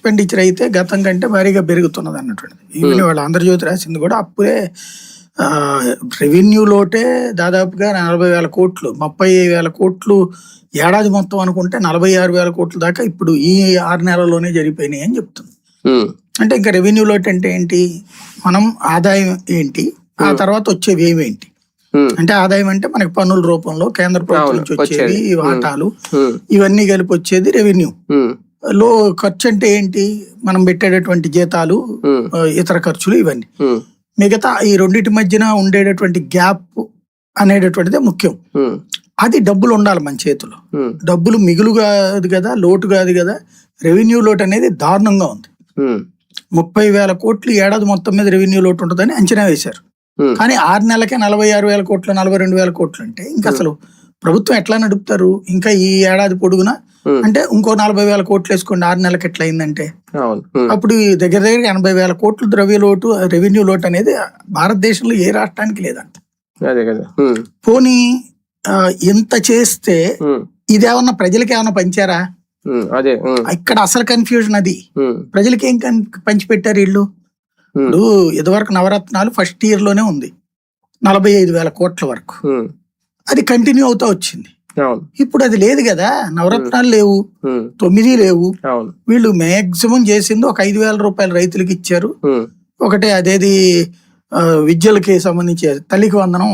Expenditure అయితే గతం కంటే భారీగా పెరుగుతున్నది అన్నటువంటిది. ఈవెన్ వాళ్ళ ఆంధ్రజ్యోతి రాసింది కూడా అప్పుడే రెవెన్యూ లోటే దాదాపుగా నలభై వేల కోట్లు ముప్పై వేల కోట్లు ఏడాది మొత్తం అనుకుంటే నలభై ఆరు వేల కోట్ల దాకా ఇప్పుడు ఈ ఆరు నెలల్లోనే జరిగిపోయినాయి అని చెప్తుంది. ఉమ్, అంటే ఇంకా రెవెన్యూ లోట్ అంటే ఏంటి? మనం ఆదాయం ఏంటి? ఆ తర్వాత వచ్చేవి ఏమేంటి అంటే ఆదాయం అంటే మనకి పన్నుల రూపంలో కేంద్ర ప్రభుత్వం నుంచి వచ్చేవి వచ్చేది. వాటాలు. ఇవన్నీ కలిపి వచ్చేది రెవెన్యూ లో ఖర్చు అంటే ఏంటి? మనం పెట్టేటటువంటి జీతాలు ఇతర ఖర్చులు ఇవన్నీ. మిగతా ఈ రెండింటి మధ్యన ఉండేటటువంటి గ్యాప్ అనేటటువంటిదే ముఖ్యం. అది డబ్బులు ఉండాలి మన చేతిలో. డబ్బులు మిగులు కాదు కదా లోటు కాదు కదా రెవెన్యూ లోటు అనేది దారుణంగా ఉంది. ముప్పై వేల కోట్లు ఏడాది మొత్తం మీద రెవెన్యూ లోటు ఉంటుందని అంచనా వేశారు. కానీ ఆరు నెలలకే నలభై ఆరు వేల కోట్లు నలభై రెండు వేల కోట్లు అంటే ఇంకా అసలు ప్రభుత్వం ఎట్లా నడుపుతారు? ఇంకా ఈ ఏడాది పొడుగున? అంటే ఇంకో నలభై వేల కోట్లు వేసుకోండి ఆరు నెలలకి ఎట్లా అయిందంటే? అప్పుడు దగ్గర దగ్గర ఎనభై వేల కోట్లు ద్రవ్య లోటు రెవెన్యూ లోటు అనేది భారతదేశంలో ఏ రాష్ట్రానికి లేదంట. పోనీ ఇంత చేస్తే ఇదేమన్నా ప్రజలకి ఏమన్నా పంచారా? అదే ఇక్కడ అసలు కన్ఫ్యూజన్ అది. ప్రజలకి ఏం పంచిపెట్టారు వీళ్ళు? ఉమ్, ఇప్పుడు ఇదివరకు నవరత్నాలు ఫస్ట్ ఇయర్లోనే ఉంది. నలభై ఐదు వేల కోట్ల వరకు. అది కంటిన్యూ అవుతా వచ్చింది. ఇప్పుడు అది లేదు కదా నవరత్నాలు లేవు తొమ్మిది లేవు. వీళ్ళు మాక్సిమం చేసింది ఒక ఐదు వేల రూపాయలు రైతులకు ఇచ్చారు. ఒకటే అదేది విద్యలకి సంబంధించి తల్లికి వందనం.